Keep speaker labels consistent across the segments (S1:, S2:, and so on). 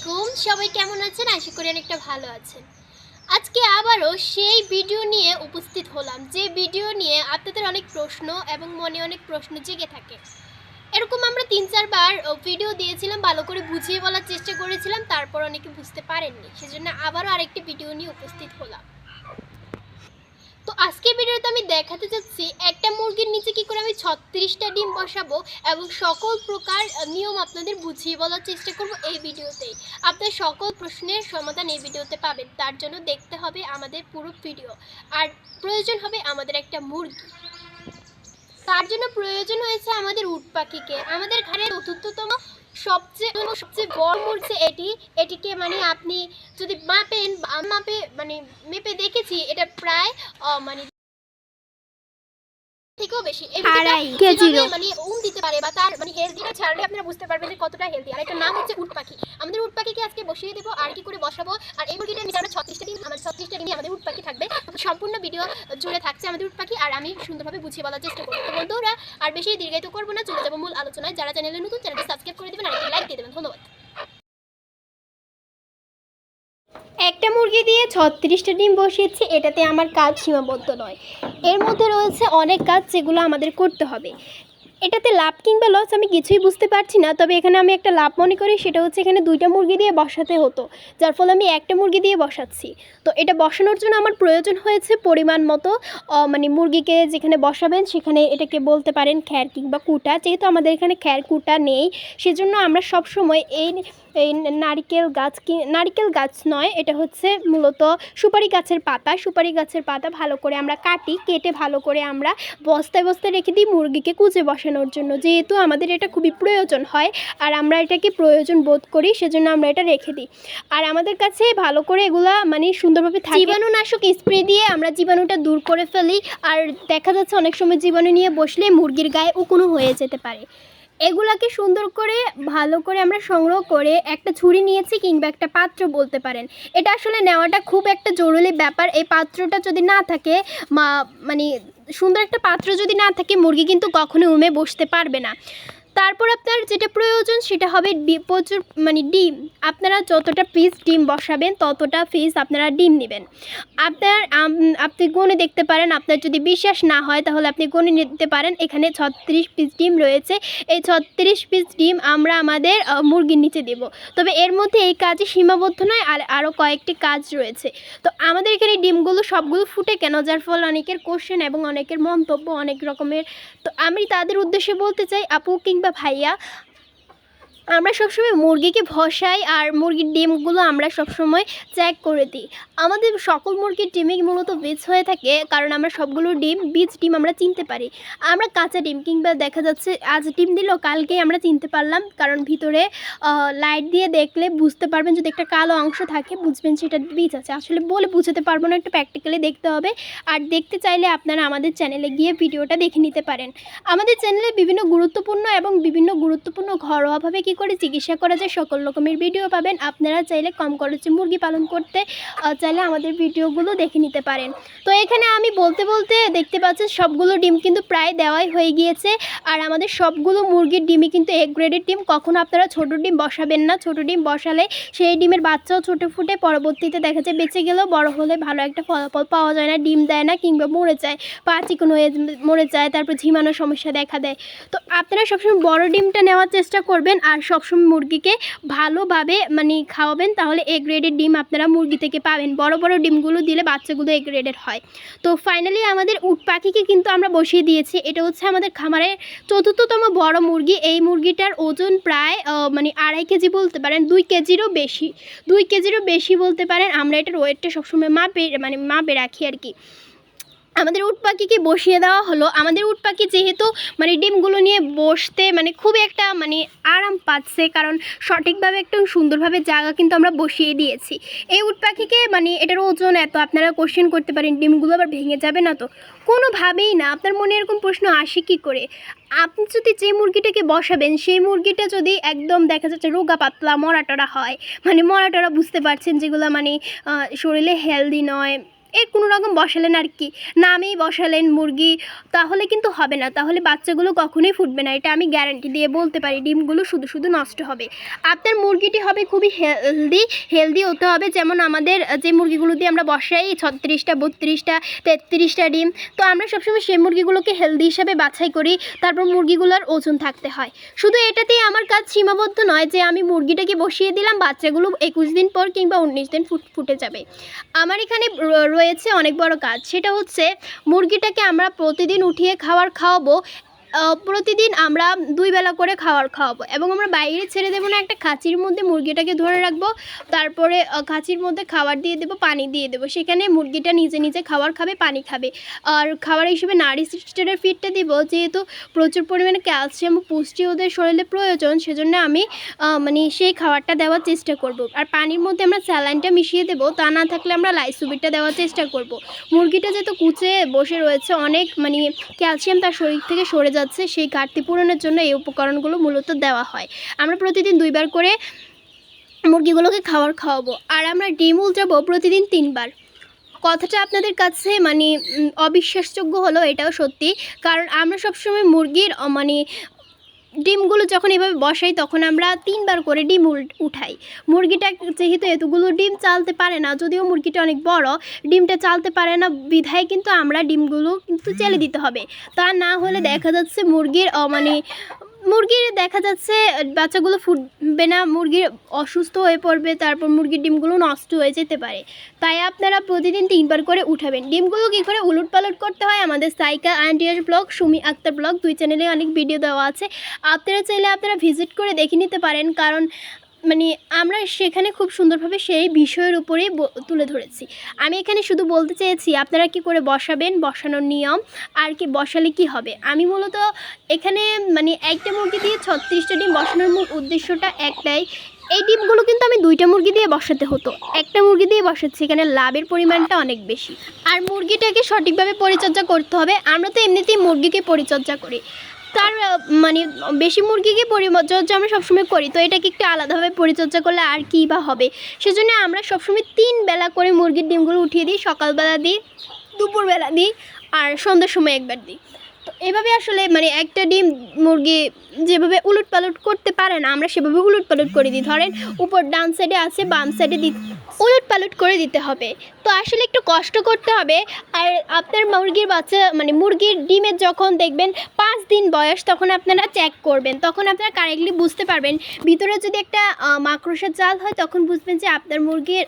S1: আলাইকুম। সবাই কেমন আছেন? আশা করি অনেকটা ভালো আছেন। আজকে আবারও সেই ভিডিও নিয়ে উপস্থিত হলাম, যে ভিডিও নিয়ে আপনাদের অনেক প্রশ্ন এবং মনে অনেক প্রশ্ন জেগে থাকে। এরকম আমরা তিন চারবার ভিডিও দিয়েছিলাম, ভালো করে বুঝিয়ে বলার চেষ্টা করেছিলাম, তারপর অনেকে বুঝতে পারেননি। সেজন্য আবারও আরেকটি ভিডিও নিয়ে উপস্থিত হলাম। তো আজকের ভিডিওতে আমি দেখাতে যাচ্ছি একটা মুরগির নিচে কি করে আমি ছত্রিশটা ডিম বসাবো এবং সকল প্রকার নিয়ম আপনাদের বুঝিয়ে বলার চেষ্টা করব এই ভিডিওতেই আপনার সকল প্রশ্নের সমাধান এই ভিডিওতে পাবেন, তার জন্য দেখতে হবে আমাদের পুরো ভিডিও। আর প্রয়োজন হবে আমাদের একটা মুরগি। তার জন্য প্রয়োজন হয়েছে আমাদের উট পাখিকে। আমাদের ঘরের চতুর্থতম সবচেয়ে সবচেয়ে বড় মুরগি এটি। এটিকে মানে আপনি যদি মাপেন মাপে মানে মেপে দেখেছি এটা প্রায় মানে থেকেও বেশি। মানে উম দিতে পারে বা তার মানে হেলদিটা ছাড়লে আপনারা বুঝতে পারবেন যে কতটা হেলদি আর নাম হচ্ছে উট পাখি। আমাদের উট পাখিকে আজকে বসিয়ে দেবো আর কি করে বসাবো? আর এই মুরগিটা আমরা ছত্রিশটা দিন ছত্রিশটা দিনই আমাদের উট পাখি থাকবে। সম্পূর্ণ ভিডিও জুড়ে থাকছে আমাদের উট পাখি, আর আমি সুন্দরভাবে বুঝিয়ে বলার চেষ্টা করব। তো বন্ধুরা, আর বেশি দীর্ঘায়িত করব না, চলে যাব মূল আলোচনায়। যারা চ্যানেলে নতুন, চ্যানেলটি সাবস্ক্রাইব করে দেবেন আর একটি লাইক দিয়ে দেবেন। ধন্যবাদ। একটা মুরগি দিয়ে ছত্রিশটা ডিম বসিয়েছি, এটাতে আমার কাজ সীমাবদ্ধ নয়। এর মধ্যে রয়েছে অনেক কাজ যেগুলো আমাদের করতে হবে। এটাতে লাভ কিংবা লস আমি কিছুই বুঝতে পারছি না, তবে এখানে আমি একটা লাভ মনে করি, সেটা হচ্ছে এখানে দুইটা মুরগি দিয়ে বসাতে হতো, যার ফলে আমি একটা মুরগি দিয়ে বসাচ্ছি। তো এটা বসানোর জন্য আমার প্রয়োজন হয়েছে পরিমাণ মতো মানে মুরগিকে যেখানে বসাবেন সেখানে এটাকে বলতে পারেন খ্যার কিংবা কুটা, যেহেতু আমাদের এখানে খ্যার কুটা নেই, সেজন্য আমরা সব সময় এই এই নারিকেল গাছ কি, নারিকেল গাছ নয়, এটা হচ্ছে মূলত সুপারি গাছের পাতা। সুপারি গাছের পাতা ভালো করে আমরা কাটি, কেটে ভালো করে আমরা বস্তায় বস্তায় রেখে দিই মুরগিকে কুচে বসানোর জন্য। যেহেতু আমাদের এটা খুবই প্রয়োজন হয় আর আমরা এটাকে প্রয়োজন বোধ করি, সেজন্য আমরা এটা রেখে দিই। আর আমাদের কাছে ভালো করে এগুলা মানে সুন্দরভাবে থাকে। জীবাণুনাশক স্প্রে দিয়ে আমরা জীবাণুটা দূর করে ফেলি। আর দেখা যাচ্ছে অনেক সময় জীবাণু নিয়ে বসলে মুরগির গায়ে উকুনো হয়ে যেতে পারে। এগুলাকে সুন্দর করে, ভালো করে আমরা সংগ্রহ করে একটা ছুরি নিয়েছি কিংবা একটা পাত্র বলতে পারেন। এটা আসলে নেওয়াটা খুব একটা জরুরি ব্যাপার। এই পাত্রটা যদি না থাকে মানে সুন্দর একটা পাত্র যদি না থাকে, মুরগি কিন্তু কখনো উমে বসতে পারবে না। তারপর আপনার যেটা প্রয়োজন সেটা হবে প্রচুর মানে ডিম। আপনারা যতটা পিস ডিম বসাবেন, ততটা পিস আপনারা ডিম নেবেন। আপনার আপনি গুনে দেখতে পারেন, আপনার যদি বিশ্বাস না হয় তাহলে আপনি গুনে নিতে পারেন। এখানে ছত্রিশ পিস ডিম রয়েছে। এই ছত্রিশ পিস ডিম আমরা আমাদের মুরগির নিচে দেব। তবে এর মধ্যে এই কাজে সীমাবদ্ধ নয়, আর আরও কয়েকটি কাজ রয়েছে। তো আমাদের এখানে ডিমগুলো সবগুলো ফুটে কেন? যার ফলে অনেকের কোশ্চেন এবং অনেকের মন্তব্য অনেক রকমের। তো আমি তাদের উদ্দেশ্যে বলতে চাই, আপু কিংবা ভাইয়া আমরা সবসময় মুরগিকে ভসাই আর মুরগির ডিমগুলো আমরা সবসময় চেক করে দিই। আমাদের সকল মুরগির ডিমই মূলত বীজ হয়ে থাকে, কারণ আমরা সবগুলো ডিম, বীজ ডিম আমরা চিনতে পারি। আমরা কাঁচা ডিম কিংবা দেখা যাচ্ছে আজ ডিম দিল, কালকেই আমরা চিনতে পারলাম, কারণ ভিতরে লাইট দিয়ে দেখলে বুঝতে পারবেন যদি একটা কালো অংশ থাকে, বুঝবেন সেটা বীজ আছে। আসলে বলে বুঝতে পারব না, একটু প্র্যাকটিক্যালি দেখতে হবে। আর দেখতে চাইলে আপনারা আমাদের চ্যানেলে গিয়ে ভিডিওটা দেখে নিতে পারেন। আমাদের চ্যানেলে বিভিন্ন গুরুত্বপূর্ণ এবং বিভিন্ন গুরুত্বপূর্ণ ঘরোয়াভাবে কী করে চিকিৎসা করা যায়। সকল রকমের ভিডিও পাবেন। আপনারা চাইলে কম খরচে মুরগি পালন করতে চাইলে আমাদের ভিডিওগুলো দেখে নিতে পারেন। তো এখানে আমি বলতে বলতে দেখতে পাচ্ছেন সবগুলো ডিম কিন্তু প্রায় দেওয়াই হয়ে গিয়েছে। আর আমাদের সবগুলো মুরগির ডিমই কিন্তু এক গ্রেডের ডিম। কখনো আপনারা ছোটো ডিম বসাবেন না। ছোটো ডিম বসালে সেই ডিমের বাচ্চাও ছোটো ফুটে পরবর্তীতে দেখা যায় বেঁচে গেলেও বড় হলে ভালো একটা ফলাফল পাওয়া যায় না। ডিম দেয় না কিংবা মরে যায়। পা চিকন হয়ে মরে যায়, তারপর ঝিমানোর সমস্যা দেখা দেয়। তো আপনারা সবসময় বড় ডিমটা নেওয়ার চেষ্টা করবেন। আর সবসময় মুরগিকে ভালোভাবে মানে খাওয়াবেন, তাহলে এ গ্রেডের ডিম আপনারা মুরগি থেকে পাবেন। বড় বড় ডিমগুলো দিলে বাচ্চাগুলো এ গ্রেডের হয়। তো ফাইনালি আমাদের উট পাখিকে কিন্তু আমরা বসিয়ে দিয়েছি। এটা হচ্ছে আমাদের খামারের চতুর্থতম বড় মুরগি। এই মুরগিটার ওজন প্রায় মানে আড়াই কেজি বলতে পারেন, দুই কেজিরও বেশি। দুই কেজিরও বেশি বলতে পারেন। আমরা এটার ওয়েটটা সবসময় মাপে মানে মাপে রাখি আর কি। আমাদের উট পাখিকে বসিয়ে দেওয়া হলো। আমাদের উট পাখি যেহেতু মানে ডিমগুলো নিয়ে বসতে মানে খুবই একটা মানে আরাম পাচ্ছে, কারণ সঠিকভাবে একটু সুন্দরভাবে জায়গা কিন্তু আমরা বসিয়ে দিয়েছি। এই উট পাখিকে মানে এটার ওজন এত, আপনারা কোশ্চেন করতে পারেন, ডিমগুলো আবার ভেঙে যাবে না তো? কোনোভাবেই না, আপনার মনে এরকম প্রশ্ন আসে কী করে? আপনি যদি যে মুরগিটাকে বসাবেন, সেই মুরগিটা যদি একদম দেখা যাচ্ছে রোগা পাতলা, মরাটরা হয় মানে মরাটরা বুঝতে পারছেন যেগুলো মানে শরীরে হেলদি নয় এর কোনো রকম বসালেন আর কি? নামেই বসালেন মুরগি, তাহলে কিন্তু হবে না। তাহলে বাচ্চাগুলো কখনোই ফুটবে না। এটা আমি গ্যারান্টি দিয়ে বলতে পারি, ডিমগুলো শুধু শুধু নষ্ট হবে। আপনার মুরগিটি হবে খুবই হেলদি হেলদি হতে হবে। যেমন আমাদের যে মুরগিগুলো দিয়ে আমরা বসাই, ছত্রিশটা, বত্রিশটা, তেত্রিশটা ডিম, তো আমরা সবসময় সেই মুরগিগুলোকে হেলদি হিসাবে বাছাই করি। তারপর মুরগিগুলোর ওজন থাকতে হয়। শুধু এটাতেই আমার কাজ সীমাবদ্ধ নয় যে আমি মুরগিটাকে বসিয়ে দিলাম, বাচ্চাগুলো একুশ দিন পর কিংবা উনিশ দিন ফুট, ফুটে যাবে। আমার এখানে রয়েছে অনেক বড় কাজ। সেটা হচ্ছে মুরগিটাকে আমরা প্রতিদিন উঠিয়ে খাওয়ার খাওয়াবো প্রতিদিন আমরা দুই বেলা করে খাবার খাওয়াবো এবং আমরা বাইরে ছেড়ে দেবো না, একটা খাঁচির মধ্যে মুরগিটাকে ধরে রাখব, তারপরে খাঁচির মধ্যে খাবার দিয়ে দেবো, পানি দিয়ে দেবো। সেখানে মুরগিটা নিজে নিজে খাবার খাবে, পানি খাবে। আর খাবার হিসেবে নারী সিস্টারের ফিডটা দিব, যেহেতু প্রচুর পরিমাণে ক্যালসিয়াম পুষ্টি ওদের শরীরে প্রয়োজন, সেজন্য আমি মানে সেই খাবারটা দেওয়ার চেষ্টা করব। আর পানির মধ্যে আমরা স্যালাইনটা মিশিয়ে দেবো, তা না থাকলে আমরা লাইসুবিটটা দেওয়ার চেষ্টা করব। মুরগিটা যেহেতু কুচে বসে রয়েছে, অনেক মানে ক্যালসিয়াম তার শরীর থেকে সরে যাচ্ছে। সেই ঘাটতি পূরণের জন্য এই উপকরণগুলো মূলত দেওয়া হয়। আমরা প্রতিদিন দুইবার করে মুরগিগুলোকে খাওয়ার খাওয়াবো। আর আমরা ডিম উল্টাবো প্রতিদিন তিনবার। কথাটা আপনাদের কাছে মানে অবিশ্বাসযোগ্য হলো এটাও সত্যি। কারণ আমরা সবসময় মুরগির মানে ডিমগুলো যখন এভাবে বসাই, তখন আমরা তিনবার করে ডিম উঠাই। মুরগিটা যেহেতু এতগুলো ডিম চালতে পারে না, যদিও মুরগিটা অনেক বড়, ডিমটা চালতে পারে না বিধায় কিন্তু আমরা ডিমগুলো কিন্তু চেলে দিতে হবে। তা না হলে দেখা যাচ্ছে মুরগির মানে মুরগির দেখা যাচ্ছে, বাচ্চাগুলো ফুটবে না মুরগির অসুস্থ হয়ে পড়বে, তারপর মুরগির ডিমগুলো নষ্ট হয়ে যেতে পারে। তাই আপনারা প্রতিদিন তিনবার করে উঠাবেন। ডিমগুলো কী করে উলট পালট করতে হয়? আমাদের সাইকা আন্টিয়ার ব্লগ, সুমি আক্তার ব্লগ, দুই চ্যানেলে অনেক ভিডিও দেওয়া আছে। আপনারা চাইলে আপনারা ভিজিট করে দেখে নিতে পারেন, কারণ মানে আমরা সেখানে খুব সুন্দরভাবে সেই বিষয়ের উপরেই ব- তুলে ধরেছি। আমি এখানে শুধু বলতে চেয়েছি, আপনারা কি করে বসাবেন, বসানোর নিয়ম, আর কি বসালে কি হবে? আমি মূলত এখানে মানে একটা মুরগি দিয়ে ছত্রিশটা ডিম বসানোর মূল উদ্দেশ্যটা একটাই। এই ডিমগুলো কিন্তু আমি দুইটা মুরগি দিয়ে বসাতে হতো। একটা মুরগি দিয়ে বসাচ্ছি, এখানে লাভের পরিমাণটা অনেক বেশি। আর মুরগিটাকে সঠিকভাবে পরিচর্যা করতে হবে। আমরা তো এমনিতেই মুরগিকে পরিচর্যা করি। তার মানে বেশি মুরগিকে পরিচর্যা আমরা সবসময় করি। তো এটাকে একটু আলাদাভাবে পরিচর্যা করলে আর কী বা হবে? সেজন্য আমরা সবসময় তিন বেলা করে মুরগির ডিমগুলো উঠিয়ে দিই, সকালবেলা দিই, দুপুরবেলা দিই, আর সন্ধ্যার সময় একবার দিই। তো এভাবে আসলে মানে একটা ডিম মুরগি যেভাবে উলট পালট করতে পারে না, আমরা সেভাবে উলট পালট করে দিই। ধরেন উপর ডান সাইডে আছে, বাম সাইডে দি উলট পালট করে দিতে হবে। তো আসলে একটু কষ্ট করতে হবে। আর আপনার মুরগির বাচ্চা মানে মুরগির ডিমের যখন দেখবেন পাঁচ দিন বয়স, তখন আপনারা চেক করবেন। তখন আপনারা কারেক্টলি বুঝতে পারবেন। ভিতরে যদি একটা মাকড়সার জাল হয়, তখন বুঝবেন যে আপনার মুরগির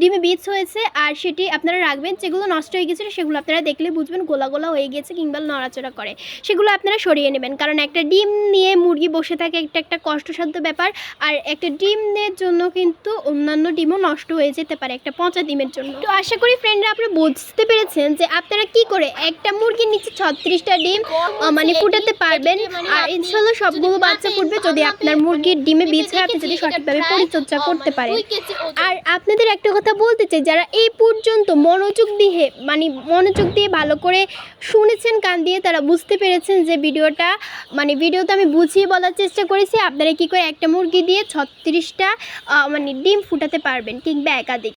S1: ডিমে বীজ হয়েছে। আর সেটি আপনারা রাখবেন, যেগুলো নষ্ট হয়ে গেছিল, সেগুলো আপনারা দেখলে বুঝবেন, গোলা গোলা হয়ে গেছে কিংবা নড়াচড়া করে সেগুলো আপনারা সরিয়ে নেবেন। কারণ একটা ডিম নিয়ে মুরগি বসে থাকে একটা একটা কষ্টসাধ্য ব্যাপার। আর একটা ডিমের জন্য কিন্তু অন্যান্য ডিমও নষ্ট হয়ে যেতে পারে একটা পচা ডিমের জন্য। তো আশা করি ফ্রেন্ডরা আপনি বুঝতে পেরেছেন যে আপনারা কি করে একটা মুরগির নিচে ছত্রিশটা ডিম মানে ফুটাতে পারবেন। আর ইনশাল্লাহ সবগুলো বাচ্চা ফুটবে যদি আপনার মুরগির ডিমে বীজ হয় আপনি যদি সঠিকভাবে পরিচর্যা করতে পারেন। আর আপনাদের একটা কথা বলতে চাই যারা এই পর্যন্ত মনোযোগ দিয়ে মানে মনোযোগ দিয়ে ভালো করে শুনেছেন কান দিয়ে তারা বুঝতে পেরেছেন যে ভিডিওটা মানে ভিডিওতে আমি বুঝিয়ে বলার চেষ্টা করেছি, আপনারা কি করে একটা মুরগি দিয়ে ছত্রিশটা মানে ডিম ফুটাতে পারবেন কিংবা একাধিক।